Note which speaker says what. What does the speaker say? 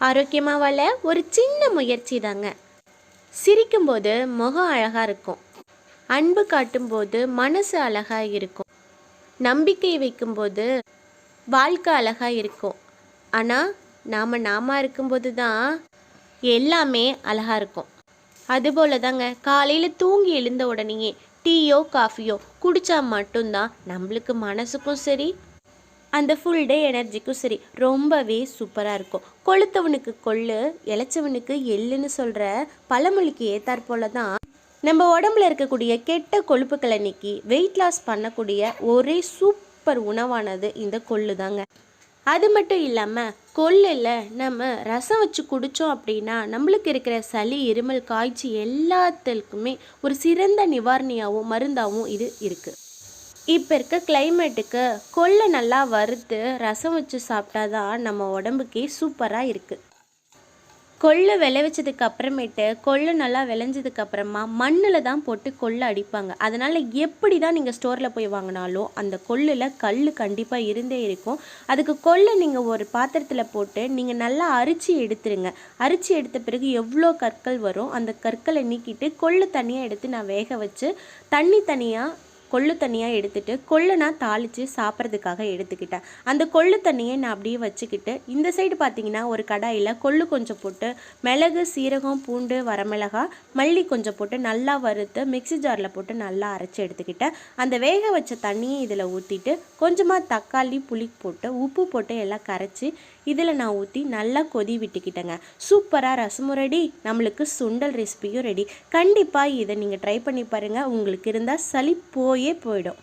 Speaker 1: ஆரோக்கியமாக வாழ ஒரு சின்ன முயற்சி தாங்க சிரிக்கும்போது முகம் அழகாக இருக்கும். அன்பு காட்டும்போது மனசு அழகாக இருக்கும். நம்பிக்கை வைக்கும்போது வாழ்க்கை அழகாக இருக்கும். ஆனால் நாம் நாம இருக்கும்போது தான் எல்லாமே அழகாக இருக்கும். அதுபோல தாங்க காலையில் தூங்கி எழுந்த உடனேயே டீயோ காஃபியோ குடித்தா மட்டும்தான் நம்மளுக்கு மனசுக்கும் சரி அந்த ஃபுல் டே எனர்ஜிக்கும் சரி ரொம்பவே சூப்பராக இருக்கும். கொளுத்தவனுக்கு கொள்ளு இழைச்சவனுக்கு எள்ளுன்னு சொல்கிற பழமொழிக்கு ஏற்றாற்போல் தான் நம்ம உடம்புல இருக்கக்கூடிய கெட்ட கொழுப்புக்களை நீக்கி வெயிட் லாஸ் பண்ணக்கூடிய ஒரே சூப்பர் உணவானது இந்த கொள்ளு தாங்க அது மட்டும் இல்லாமல் கொள்ளில் நம்ம ரசம் வச்சு குடித்தோம் அப்படின்னா நம்மளுக்கு இருக்கிற சளி இருமல் காய்ச்சி எல்லாத்துக்குமே ஒரு சிறந்த நிவாரணியாகவும் மருந்தாகவும் இது இருக்குது இப்போ இருக்க கிளைமேட்டுக்கு கொள்ளை நல்லா வறுத்து ரசம் வச்சு சாப்பிட்டா தான் நம்ம உடம்புக்கே சூப்பராக இருக்குது கொள்ளு விளைவிச்சதுக்கு அப்புறமேட்டு கொள்ளு நல்லா விளைஞ்சதுக்கு அப்புறமா மண்ணில் தான் போட்டு கொள்ளு அடிப்பாங்க. அதனால் எப்படி தான் நீங்கள் ஸ்டோரில் போய் வாங்கினாலும் அந்த கொள்ளில் கல் கண்டிப்பாக இருந்தே இருக்கும். அதுக்கு கொள்ளை நீங்கள் ஒரு பாத்திரத்தில் போட்டு நீங்கள் நல்லா அரிச்சு எடுத்துருங்க. அரிச்சு எடுத்த பிறகு எவ்வளோ கற்கள் வரும் அந்த கற்களை நீக்கிட்டு கொள்ளு தனியாக எடுத்து நான் வேக வச்சு தண்ணி தனியாக கொள்ளு தண்ணியாக எடுத்துகிட்டு கொள்ளை நான் தாளித்து சாப்பிட்றதுக்காக எடுத்துக்கிட்டேன். அந்த கொள்ளு தண்ணியை நான் அப்படியே வச்சுக்கிட்டு இந்த சைடு பார்த்தீங்கன்னா ஒரு கடாயில் கொள்ளு கொஞ்சம் போட்டு மிளகு சீரகம் பூண்டு வரமிளகாய் மல்லி கொஞ்சம் போட்டு நல்லா வறுத்து மிக்ஸி ஜாரில் போட்டு நல்லா அரைச்சி எடுத்துக்கிட்டேன். அந்த வேக வச்ச தண்ணியை இதில் ஊற்றிட்டு கொஞ்சமாக தக்காளி புளி போட்டு உப்பு போட்டு எல்லாம் கரைச்சி இதில் நான் ஊற்றி நல்லா கொதி விட்டுக்கிட்டேங்க. சூப்பராக ரசமும் ரெடி நம்மளுக்கு சுண்டல் ரெசிபியும் ரெடி கண்டிப்பாக இதை நீங்கள் ட்ரை பண்ணி பாருங்கள் உங்களுக்கு இருந்தால் சளி போயே போயிடும்.